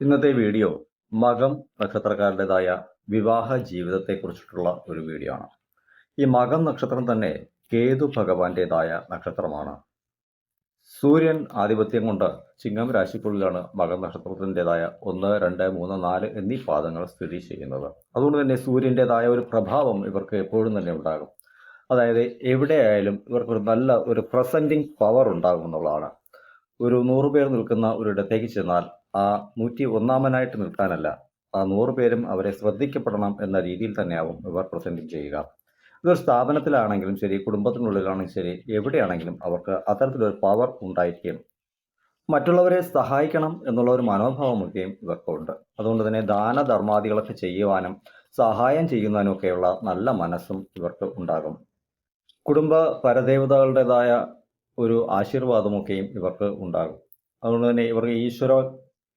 ഇന്നത്തെ വീഡിയോ മകം നക്ഷത്രക്കാരുടേതായ വിവാഹ ജീവിതത്തെക്കുറിച്ചിട്ടുള്ള ഒരു വീഡിയോ ആണ്. ഈ മകം നക്ഷത്രം തന്നെ കേതു ഭഗവാന്റേതായ നക്ഷത്രമാണ്. സൂര്യൻ ആധിപത്യം കൊണ്ട് ചിങ്ങം രാശിക്കുള്ളിലാണ് മകം നക്ഷത്രത്തിന്റെതായ ഒന്ന് രണ്ട് മൂന്ന് നാല് എന്നീ പാദങ്ങൾ സ്ഥിതി ചെയ്യുന്നത്. അതുകൊണ്ട് തന്നെ സൂര്യന്റെതായ ഒരു പ്രഭാവം ഇവർക്ക് എപ്പോഴും തന്നെ ഉണ്ടാകും. അതായത് എവിടെയായാലും ഇവർക്കൊരു നല്ല ഒരു പ്രസന്റിങ് പവർ ഉണ്ടാകും എന്നുള്ളതാണ്. ഒരു നൂറ് പേർ നിൽക്കുന്ന ഒരിടത്തേക്ക് ചെന്നാൽ ആ നൂറ്റി ഒന്നാമനായിട്ട് നിൽക്കാനല്ല. ആ നൂറ് പേരും അവരെ ശ്രദ്ധിക്കപ്പെടണം എന്ന രീതിയിൽ തന്നെയാവും ഇവർ പ്രസന്റിങ് ചെയ്യുക. ഇതൊരു സ്ഥാപനത്തിലാണെങ്കിലും ശരി കുടുംബത്തിനുള്ളിലാണെങ്കിലും ശരി എവിടെയാണെങ്കിലും അവർക്ക് അത്തരത്തിലൊരു പവർ ഉണ്ടായിരിക്കും. മറ്റുള്ളവരെ സഹായിക്കണം എന്നുള്ള ഒരു മനോഭാവമൊക്കെയും ഇവർക്കുണ്ട്. അതുകൊണ്ട് തന്നെ ദാനധർമാദികളൊക്കെ ചെയ്യുവാനും സഹായം ചെയ്യുന്നതിനും ഒക്കെയുള്ള നല്ല മനസ്സും ഇവർക്ക് ഉണ്ടാകും. കുടുംബ പരദേവതകളുടേതായ ഒരു ആശീർവാദമൊക്കെയും ഇവർക്ക് ഉണ്ടാകും. അതുകൊണ്ട് തന്നെ ഇവർക്ക് ഈശ്വര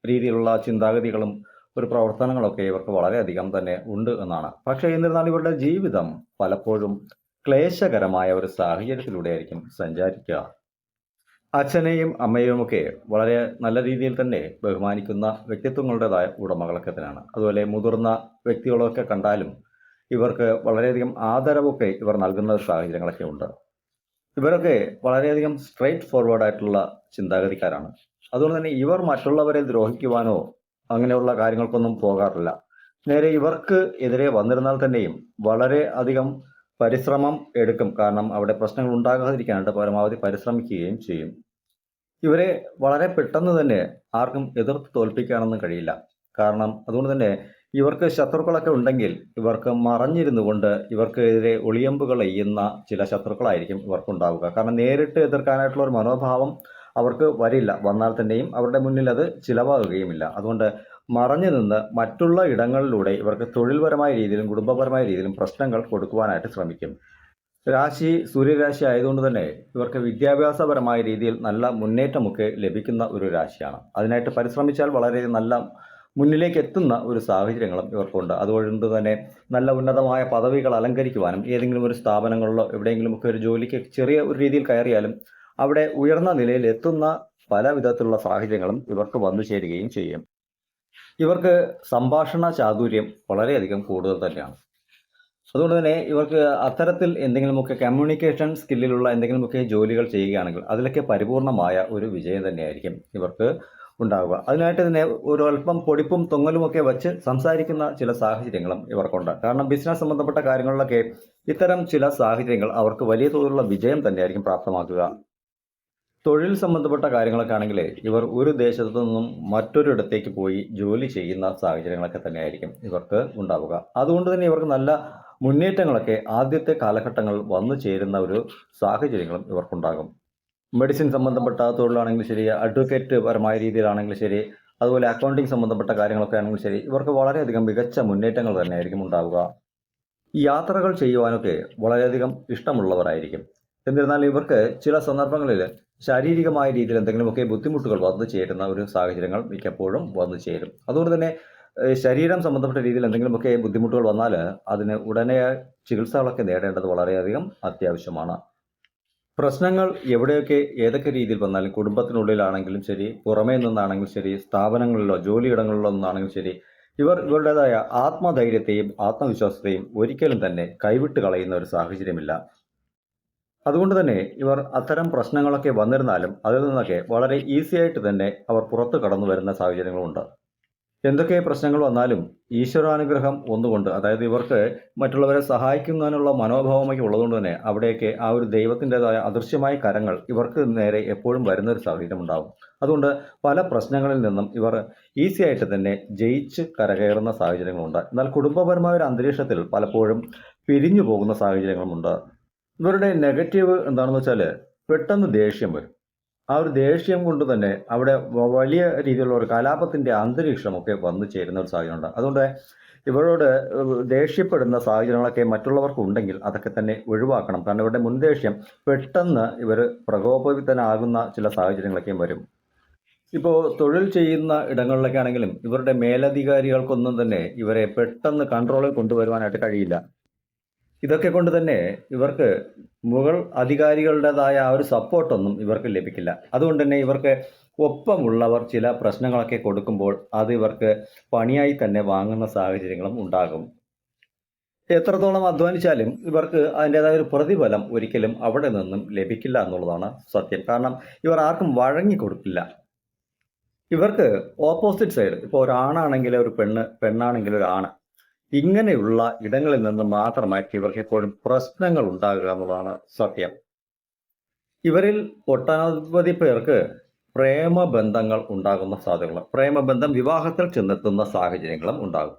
രീതിയിലുള്ള ചിന്താഗതികളും ഒരു പ്രവർത്തനങ്ങളൊക്കെ ഇവർക്ക് വളരെയധികം തന്നെ ഉണ്ട് എന്നാണ്. പക്ഷേ എന്നിരുന്നാലും ഇവരുടെ ജീവിതം പലപ്പോഴും ക്ലേശകരമായ ഒരു സാഹചര്യത്തിലൂടെ ആയിരിക്കും സഞ്ചാരിക്കുക. അച്ഛനെയും അമ്മയെയും ഒക്കെ വളരെ നല്ല രീതിയിൽ തന്നെ ബഹുമാനിക്കുന്ന വ്യക്തിത്വങ്ങളുടേതായ ഉടമകളൊക്കെ തന്നെയാണ്. അതുപോലെ മുതിർന്ന വ്യക്തികളൊക്കെ കണ്ടാലും ഇവർക്ക് വളരെയധികം ആദരവൊക്കെ ഇവർ നൽകുന്ന സാഹചര്യങ്ങളൊക്കെ ഉണ്ട്. ഇവരൊക്കെ വളരെയധികം സ്ട്രെയിറ്റ് ഫോർവേഡ് ആയിട്ടുള്ള ചിന്താഗതിക്കാരാണ്. അതുകൊണ്ട് തന്നെ ഇവർ മറ്റുള്ളവരെ ദ്രോഹിക്കുവാനോ അങ്ങനെയുള്ള കാര്യങ്ങൾക്കൊന്നും പോകാറില്ല. നേരെ ഇവർക്ക് എതിരെ വന്നിരുന്നാൽ തന്നെയും വളരെ അധികം പരിശ്രമം എടുക്കും. കാരണം അവിടെ പ്രശ്നങ്ങൾ ഉണ്ടാകാതിരിക്കാനായിട്ട് പരമാവധി പരിശ്രമിക്കുകയും ചെയ്യും. ഇവരെ വളരെ പെട്ടെന്ന് തന്നെ ആർക്കും എതിർത്ത് തോൽപ്പിക്കാനൊന്നും കഴിയില്ല. കാരണം അതുകൊണ്ട് തന്നെ ഇവർക്ക് ശത്രുക്കളൊക്കെ ഉണ്ടെങ്കിൽ ഇവർക്ക് മറഞ്ഞിരുന്നു കൊണ്ട് ഇവർക്കെതിരെ ഒളിയമ്പുകൾ ചില ശത്രുക്കളായിരിക്കും ഇവർക്കുണ്ടാവുക. കാരണം നേരിട്ട് എതിർക്കാനായിട്ടുള്ള ഒരു മനോഭാവം അവർക്ക് വരില്ല. വന്നാൽ തന്നെയും അവരുടെ മുന്നിൽ അത് ചിലവാകുകയുമില്ല. അതുകൊണ്ട് മറഞ്ഞു നിന്ന് മറ്റുള്ള ഇടങ്ങളിലൂടെ ഇവർക്ക് തൊഴിൽപരമായ രീതിയിലും കുടുംബപരമായ രീതിയിലും പ്രശ്നങ്ങൾ കൊടുക്കുവാനായിട്ട് ശ്രമിക്കും. രാശി സൂര്യരാശി ആയതുകൊണ്ട് തന്നെ ഇവർക്ക് വിദ്യാഭ്യാസപരമായ രീതിയിൽ നല്ല മുന്നേറ്റമൊക്കെ ലഭിക്കുന്ന ഒരു രാശിയാണ്. അതിനായിട്ട് പരിശ്രമിച്ചാൽ വളരെ നല്ല മുന്നിലേക്ക് എത്തുന്ന ഒരു സാഹചര്യങ്ങളും ഇവർക്കുണ്ട്. അതുകൊണ്ട് തന്നെ നല്ല ഉന്നതമായ പദവികൾ അലങ്കരിക്കുവാനും ഏതെങ്കിലും ഒരു സ്ഥാപനങ്ങളിലോ എവിടെയെങ്കിലുമൊക്കെ ഒരു ജോലിക്ക് ചെറിയ ഒരു രീതിയിൽ കയറിയാലും അവിടെ ഉയർന്ന നിലയിൽ എത്തുന്ന പല വിധത്തിലുള്ള സാഹചര്യങ്ങളും ഇവർക്ക് വന്നു ചേരുകയും ചെയ്യും. ഇവർക്ക് സംഭാഷണ ചാതുര്യം വളരെയധികം കൂടുതൽ തന്നെയാണ്. അതുകൊണ്ട് തന്നെ ഇവർക്ക് അത്തരത്തിൽ എന്തെങ്കിലുമൊക്കെ കമ്മ്യൂണിക്കേഷൻ സ്കില്ലിലുള്ള എന്തെങ്കിലുമൊക്കെ ജോലികൾ ചെയ്യുകയാണെങ്കിൽ അതിലൊക്കെ പരിപൂർണമായ ഒരു വിജയം തന്നെയായിരിക്കും ഇവർക്ക് ഉണ്ടാവുക. അതിനായിട്ട് തന്നെ ഒരു അല്പം പൊടിപ്പും തൊങ്ങലുമൊക്കെ വെച്ച് സംസാരിക്കുന്ന ചില സാഹചര്യങ്ങളും ഇവർക്കുണ്ട്. കാരണം ബിസിനസ് സംബന്ധപ്പെട്ട കാര്യങ്ങളിലൊക്കെ ഇത്തരം ചില സാഹചര്യങ്ങൾ അവർക്ക് വലിയ തോതിലുള്ള വിജയം തന്നെയായിരിക്കും പ്രാപ്തമാക്കുക തൊഴിൽ സംബന്ധപ്പെട്ട കാര്യങ്ങളൊക്കെ ആണെങ്കിൽ ഇവർ ഒരു ദേശത്തു നിന്നും മറ്റൊരിടത്തേക്ക് പോയി ജോലി ചെയ്യുന്ന സാഹചര്യങ്ങളൊക്കെ തന്നെയായിരിക്കും ഇവർക്ക് ഉണ്ടാവുക. അതുകൊണ്ട് തന്നെ ഇവർക്ക് നല്ല മുന്നേറ്റങ്ങളൊക്കെ ആദ്യത്തെ കാലഘട്ടങ്ങൾ വന്നു ചേരുന്ന ഒരു സാഹചര്യങ്ങളും ഇവർക്കുണ്ടാകും. മെഡിസിൻ സംബന്ധപ്പെട്ട തൊഴിലാണെങ്കിൽ ശരി അഡ്വക്കേറ്റ് പരമായ രീതിയിലാണെങ്കിൽ ശരി അതുപോലെ അക്കൗണ്ടിങ് സംബന്ധപ്പെട്ട കാര്യങ്ങളൊക്കെ ആണെങ്കിൽ ശരി ഇവർക്ക് വളരെയധികം മികച്ച മുന്നേറ്റങ്ങൾ തന്നെയായിരിക്കും ഉണ്ടാവുക. യാത്രകൾ ചെയ്യുവാനൊക്കെ വളരെയധികം ഇഷ്ടമുള്ളവരായിരിക്കും. എന്നിരുന്നാലും ഇവർക്ക് ചില സന്ദർഭങ്ങളിൽ ശാരീരികമായ രീതിയിൽ എന്തെങ്കിലുമൊക്കെ ബുദ്ധിമുട്ടുകൾ വന്നു ചേരുന്ന ഒരു സാഹചര്യങ്ങൾ മിക്കപ്പോഴും വന്നു ചേരും. അതുകൊണ്ട് തന്നെ ശരീരം സംബന്ധപ്പെട്ട രീതിയിൽ എന്തെങ്കിലുമൊക്കെ ബുദ്ധിമുട്ടുകൾ വന്നാൽ അതിന് ഉടനെ ചികിത്സകളൊക്കെ നേടേണ്ടത് വളരെയധികം അത്യാവശ്യമാണ്. പ്രശ്നങ്ങൾ എവിടെയൊക്കെ ഏതൊക്കെ രീതിയിൽ വന്നാലും കുടുംബത്തിനുള്ളിലാണെങ്കിലും ശരി പുറമേ നിന്നാണെങ്കിലും ശരി സ്ഥാപനങ്ങളിലോ ജോലിയിടങ്ങളിലോ നിന്നാണെങ്കിലും ശരി ഇവർ ഇവരുടേതായ ആത്മധൈര്യത്തെയും ആത്മവിശ്വാസത്തെയും ഒരിക്കലും തന്നെ കൈവിട്ട് കളയുന്ന ഒരു സാഹചര്യമില്ല. അതുകൊണ്ട് തന്നെ ഇവർ അത്തരം പ്രശ്നങ്ങളൊക്കെ വന്നിരുന്നാലും അതിൽ നിന്നൊക്കെ വളരെ ഈസി ആയിട്ട് തന്നെ അവർ പുറത്തു കടന്നു വരുന്ന സാഹചര്യങ്ങളുണ്ട്. എന്തൊക്കെ പ്രശ്നങ്ങൾ വന്നാലും ഈശ്വരാനുഗ്രഹം ഒന്നുകൊണ്ട് അതായത് ഇവർക്ക് മറ്റുള്ളവരെ സഹായിക്കുന്നതിനുള്ള മനോഭാവമൊക്കെ ഉള്ളതുകൊണ്ട് തന്നെ അവിടെയൊക്കെ ആ ഒരു ദൈവത്തിന്റെതായ അദൃശ്യമായ കരങ്ങൾ ഇവർക്ക് നേരെ എപ്പോഴും വരുന്ന ഒരു സാഹചര്യം ഉണ്ടാകും അതുകൊണ്ട് പല പ്രശ്നങ്ങളിൽ നിന്നും ഇവർ ഈസി ആയിട്ട് തന്നെ ജയിച്ച് കരകയറുന്ന സാഹചര്യങ്ങളുണ്ട്. എന്നാൽ കുടുംബപരമായ ഒരു അന്തരീക്ഷത്തിൽ പലപ്പോഴും പിരിഞ്ഞു പോകുന്ന സാഹചര്യങ്ങളുമുണ്ട്. ഇവരുടെ നെഗറ്റീവ് എന്താണെന്ന് വെച്ചാൽ പെട്ടെന്ന് ദേഷ്യം വരും. ആ ഒരു ദേഷ്യം കൊണ്ട് തന്നെ അവിടെ വലിയ രീതിയിലുള്ള ഒരു കലാപത്തിന്റെ അന്തരീക്ഷമൊക്കെ വന്നു ചേരുന്ന ഒരു സാഹചര്യമുണ്ട്. അതുകൊണ്ട് ഇവരോട് ദേഷ്യപ്പെടുന്ന സാഹചര്യങ്ങളൊക്കെ മറ്റുള്ളവർക്ക് ഉണ്ടെങ്കിൽ അതൊക്കെ തന്നെ ഒഴിവാക്കണം. കാരണം ഇവരുടെ മുൻദേഷ്യം പെട്ടെന്ന് ഇവർ പ്രകോപിതനാകുന്ന ചില സാഹചര്യങ്ങളൊക്കെ വരും. ഇപ്പോൾ തൊഴിൽ ചെയ്യുന്ന ഇടങ്ങളിലൊക്കെ ആണെങ്കിലും ഇവരുടെ മേലധികാരികൾക്കൊന്നും തന്നെ ഇവരെ പെട്ടെന്ന് കൺട്രോളിൽ കൊണ്ടുവരുവാനായിട്ട് കഴിയില്ല. ഇതൊക്കെ കൊണ്ട് തന്നെ ഇവർക്ക് മുഗൾ അധികാരികളുടേതായ ആ ഒരു സപ്പോർട്ടൊന്നും ഇവർക്ക് ലഭിക്കില്ല. അതുകൊണ്ട് തന്നെ ഇവർക്ക് ഒപ്പമുള്ളവർ ചില പ്രശ്നങ്ങളൊക്കെ കൊടുക്കുമ്പോൾ അത് ഇവർക്ക് പണിയായി തന്നെ വാങ്ങുന്ന സാഹചര്യങ്ങളും ഉണ്ടാകും. എത്രത്തോളം അധ്വാനിച്ചാലും ഇവർക്ക് അതിന്റെതായ ഒരു പ്രതിഫലം ഒരിക്കലും അവിടെ നിന്നും ലഭിക്കില്ല എന്നുള്ളതാണ് സത്യം. കാരണം ഇവർ ആർക്കും വഴങ്ങി കൊടുക്കില്ല. ഇവർക്ക് ഓപ്പോസിറ്റ് സൈഡ് ഇപ്പോൾ ഒരാണാണെങ്കിൽ ഒരു പെണ്ണ് പെണ്ണാണെങ്കിൽ ഒരു ആണ് ഇങ്ങനെയുള്ള ഇടങ്ങളിൽ നിന്ന് മാത്രമായിട്ട് ഇവർക്ക് എപ്പോഴും പ്രശ്നങ്ങൾ ഉണ്ടാകുക എന്നുള്ളതാണ് സത്യം. ഇവരിൽ ഒട്ടനവധി പേർക്ക് പ്രേമബന്ധങ്ങൾ ഉണ്ടാകുന്ന സാധ്യതകൾ പ്രേമബന്ധം വിവാഹത്തിൽ ചെന്നെത്തുന്ന സാഹചര്യങ്ങളും ഉണ്ടാകും.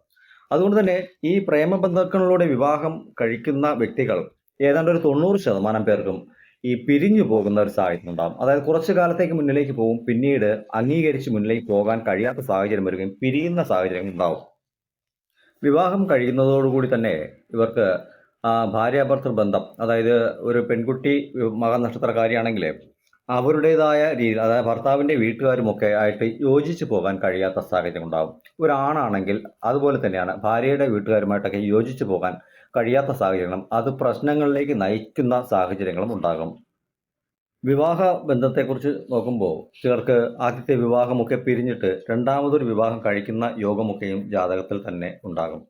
അതുകൊണ്ട് തന്നെ ഈ പ്രേമബന്ധങ്ങളിലൂടെ വിവാഹം കഴിക്കുന്ന വ്യക്തികൾ ഏതാണ്ട് ഒരു തൊണ്ണൂറ് ശതമാനം പേർക്കും ഈ പിരിഞ്ഞു പോകുന്ന ഒരു സാഹചര്യം ഉണ്ടാകും. അതായത് കുറച്ചു കാലത്തേക്ക് മുന്നിലേക്ക് പോകും പിന്നീട് അംഗീകരിച്ച് മുന്നിലേക്ക് പോകാൻ കഴിയാത്ത സാഹചര്യം വരികയും പിരിയുന്ന സാഹചര്യം ഉണ്ടാവും വിവാഹം കഴിയുന്നതോടുകൂടി തന്നെ ഇവർക്ക് ഭാര്യാഭർത്തൃ ബന്ധം അതായത് ഒരു പെൺകുട്ടി മകനക്ഷത്രക്കാരിയാണെങ്കിൽ അവരുടേതായ രീതിയിൽ അതായത് ഭർത്താവിന്റെ വീട്ടുകാരുമൊക്കെ ആയിട്ട് യോജിച്ച് പോകാൻ കഴിയാത്ത സാഹചര്യം ഉണ്ടാകും. ഒരാണാണെങ്കിൽ അതുപോലെ തന്നെയാണ് ഭാര്യയുടെ വീട്ടുകാരുമായിട്ടൊക്കെ യോജിച്ച് പോകാൻ കഴിയാത്ത സാഹചര്യങ്ങളും അത് പ്രശ്നങ്ങളിലേക്ക് നയിക്കുന്ന സാഹചര്യങ്ങളും ഉണ്ടാകും. വിവാഹ ബന്ധത്തെക്കുറിച്ച് നോക്കുമ്പോൾ ചിലർക്ക് ആദ്യത്തെ വിവാഹമൊക്കെ പിരിഞ്ഞിട്ട് രണ്ടാമതൊരു വിവാഹം കഴിക്കുന്ന യോഗമൊക്കെയും ജാതകത്തിൽ തന്നെ ഉണ്ടാകും.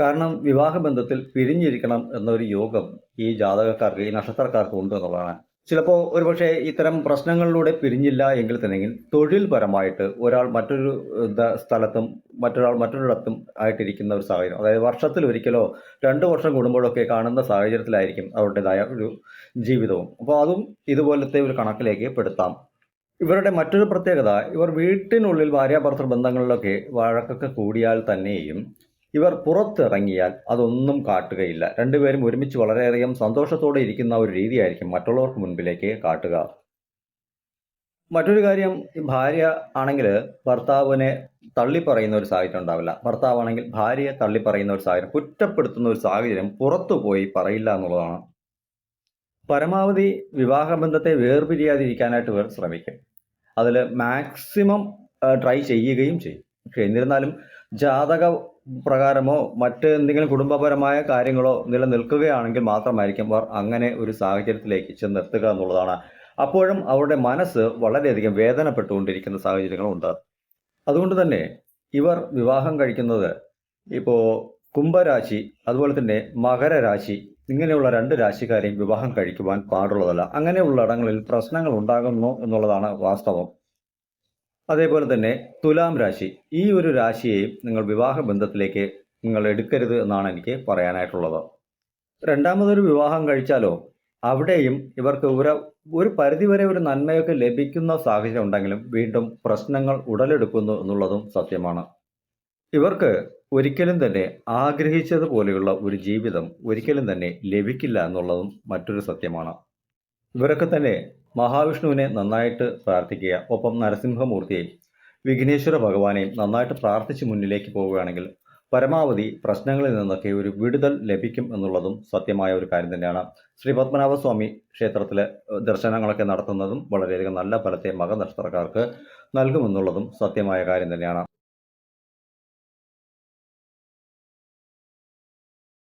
കാരണം വിവാഹ ബന്ധത്തിൽ പിരിഞ്ഞിരിക്കണം എന്നൊരു യോഗം ഈ ജാതകക്കാർക്ക് ഈ നക്ഷത്രക്കാർക്ക് ഉണ്ട് എന്നുള്ളതാണ്. ചിലപ്പോൾ ഒരുപക്ഷെ ഇത്തരം പ്രശ്നങ്ങളിലൂടെ പിരിഞ്ഞില്ല എങ്കിൽ തന്നെങ്കിൽ തൊഴിൽപരമായിട്ട് ഒരാൾ മറ്റൊരു സ്ഥലത്തും മറ്റൊരാൾ മറ്റൊരിടത്തും ആയിട്ടിരിക്കുന്ന ഒരു സാഹചര്യം. അതായത് വർഷത്തിൽ ഒരിക്കലോ രണ്ട് വർഷം കൂടുമ്പോഴൊക്കെ കാണുന്ന സാഹചര്യത്തിലായിരിക്കും അവരുടേതായ ഒരു ജീവിതവും. അപ്പോൾ അതും ഇതുപോലത്തെ ഒരു കണക്കിലേക്ക് പെടുത്താം. ഇവരുടെ മറ്റൊരു പ്രത്യേകത ഇവർ വീട്ടിനുള്ളിൽ ഭാര്യാഭർത്തൃ ബന്ധങ്ങളിലൊക്കെ വഴക്കൊക്കെ കൂടിയാൽ തന്നെയും ഇവർ പുറത്തിറങ്ങിയാൽ അതൊന്നും കാട്ടുകയില്ല. രണ്ടുപേരും ഒരുമിച്ച് വളരെയധികം സന്തോഷത്തോടെ ഇരിക്കുന്ന ഒരു രീതിയായിരിക്കും മറ്റുള്ളവർക്ക് മുൻപിലേക്ക് കാട്ടുക. മറ്റൊരു കാര്യം ഈ ഭാര്യ ആണെങ്കിൽ ഭർത്താവിനെ തള്ളി പറയുന്ന ഒരു സാഹചര്യം ഉണ്ടാവില്ല. ഭർത്താവാണെങ്കിൽ ഭാര്യയെ തള്ളി പറയുന്ന ഒരു സാഹചര്യം കുറ്റപ്പെടുത്തുന്ന ഒരു സാഹചര്യം പുറത്തു പോയി പറയില്ല എന്നുള്ളതാണ്. പരമാവധി വിവാഹബന്ധത്തെ വേർപിരിയാതിരിക്കാനായിട്ട് ഇവർ ശ്രമിക്കും. അതിൽ മാക്സിമം ട്രൈ ചെയ്യുകയും ചെയ്യും. പക്ഷെ എന്നിരുന്നാലും ജാതക പ്രകാരമോ മറ്റ് എന്തെങ്കിലും കുടുംബപരമായ കാര്യങ്ങളോ നിലനിൽക്കുകയാണെങ്കിൽ മാത്രമായിരിക്കും അവർ അങ്ങനെ ഒരു സാഹചര്യത്തിലേക്ക് ചെന്നെത്തുക എന്നുള്ളതാണ്. അപ്പോഴും അവരുടെ മനസ്സ് വളരെയധികം വേദനപ്പെട്ടുകൊണ്ടിരിക്കുന്ന സാഹചര്യങ്ങളുണ്ട്. അതുകൊണ്ട് തന്നെ ഇവർ വിവാഹം കഴിക്കുന്നത് ഇപ്പോൾ കുംഭരാശി അതുപോലെ തന്നെ മകരരാശി ഇങ്ങനെയുള്ള രണ്ട് രാശിക്കാരെയും വിവാഹം കഴിക്കുവാൻ പാടുള്ളതല്ല. അങ്ങനെയുള്ള ഇടങ്ങളിൽ പ്രശ്നങ്ങൾ ഉണ്ടാകുന്നു എന്നുള്ളതാണ് വാസ്തവം. അതേപോലെ തന്നെ തുലാം രാശി. ഈ ഒരു രാശിയെയും നിങ്ങൾ വിവാഹ ബന്ധത്തിലേക്ക് നിങ്ങൾ എടുക്കരുത് എന്നാണ് എനിക്ക് പറയാനായിട്ടുള്ളത്. രണ്ടാമതൊരു വിവാഹം കഴിച്ചാലോ അവിടെയും ഇവർക്ക് ഒരു ഒരു പരിധിവരെ ഒരു നന്മയൊക്കെ ലഭിക്കുന്ന സാഹചര്യം ഉണ്ടെങ്കിലും വീണ്ടും പ്രശ്നങ്ങൾ ഉടലെടുക്കുന്നു എന്നുള്ളതും സത്യമാണ്. ഇവർക്ക് ഒരിക്കലും തന്നെ ആഗ്രഹിച്ചതുപോലെയുള്ള ഒരു ജീവിതം ഒരിക്കലും തന്നെ ലഭിക്കില്ല എന്നുള്ളതും മറ്റൊരു സത്യമാണ്. ഇവരൊക്കെ തന്നെ മഹാവിഷ്ണുവിനെ നന്നായിട്ട് പ്രാർത്ഥിക്കുക. ഒപ്പം നരസിംഹമൂർത്തിയെയും വിഘ്നേശ്വര ഭഗവാനെയും നന്നായിട്ട് പ്രാർത്ഥിച്ച് മുന്നിലേക്ക് പോവുകയാണെങ്കിൽ പരമാവധി പ്രശ്നങ്ങളിൽ നിന്നൊക്കെ ഒരു വിടുതൽ ലഭിക്കും എന്നുള്ളതും സത്യമായ ഒരു കാര്യം തന്നെയാണ്. ശ്രീ പത്മനാഭസ്വാമി ക്ഷേത്രത്തിലെ ദർശനങ്ങളൊക്കെ നടത്തുന്നതും വളരെയധികം നല്ല ഫലത്തെ മകനക്ഷത്രക്കാർക്ക് നൽകുമെന്നുള്ളതും സത്യമായ കാര്യം തന്നെയാണ്.